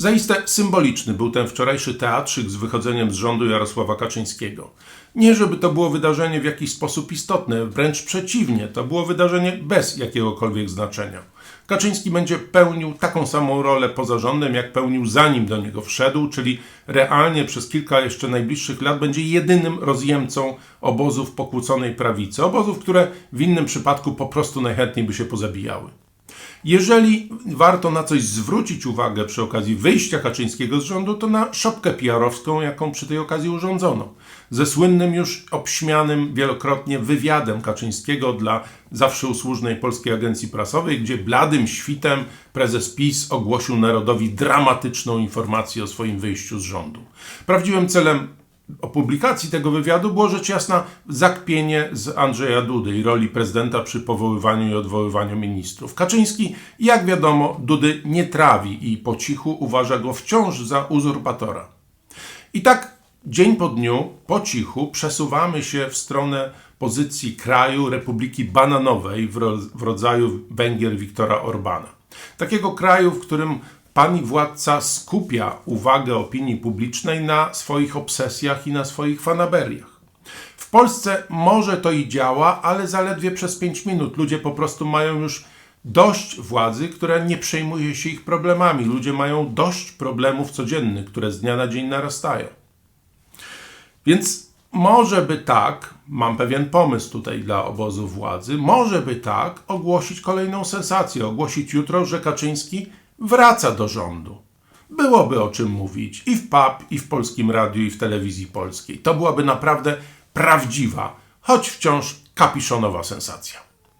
Zaiste symboliczny był ten wczorajszy teatrzyk z wychodzeniem z rządu Jarosława Kaczyńskiego. Nie, żeby to było wydarzenie w jakiś sposób istotne, wręcz przeciwnie, to było wydarzenie bez jakiegokolwiek znaczenia. Kaczyński będzie pełnił taką samą rolę poza rządem, jak pełnił zanim do niego wszedł, czyli realnie przez kilka jeszcze najbliższych lat będzie jedynym rozjemcą obozów pokłóconej prawicy. Obozów, które w innym przypadku po prostu najchętniej by się pozabijały. Jeżeli warto na coś zwrócić uwagę przy okazji wyjścia Kaczyńskiego z rządu, to na szopkę PR-owską, jaką przy tej okazji urządzono. Ze słynnym już obśmianym wielokrotnie wywiadem Kaczyńskiego dla zawsze usłużnej Polskiej Agencji Prasowej, gdzie bladym świtem prezes PiS ogłosił narodowi dramatyczną informację o swoim wyjściu z rządu. Prawdziwym celem o publikacji tego wywiadu było rzecz jasna zakpienie z Andrzeja Dudy i roli prezydenta przy powoływaniu i odwoływaniu ministrów. Kaczyński, jak wiadomo, Dudy nie trawi i po cichu uważa go wciąż za uzurpatora. I tak dzień po dniu, po cichu, przesuwamy się w stronę pozycji kraju Republiki Bananowej w, ro- w rodzaju Węgier Viktora Orbana. Takiego kraju, w którym pani władca skupia uwagę opinii publicznej na swoich obsesjach i na swoich fanaberiach. W Polsce może to i działa, ale zaledwie przez 5 minut. Ludzie po prostu mają już dość władzy, która nie przejmuje się ich problemami. Ludzie mają dość problemów codziennych, które z dnia na dzień narastają. Więc może by tak, mam pewien pomysł tutaj dla obozu władzy, może by tak ogłosić kolejną sensację, ogłosić jutro, że Kaczyński wraca do rządu. Byłoby o czym mówić i w PAP, i w Polskim Radiu, i w telewizji polskiej. To byłaby naprawdę prawdziwa, choć wciąż kapiszonowa sensacja.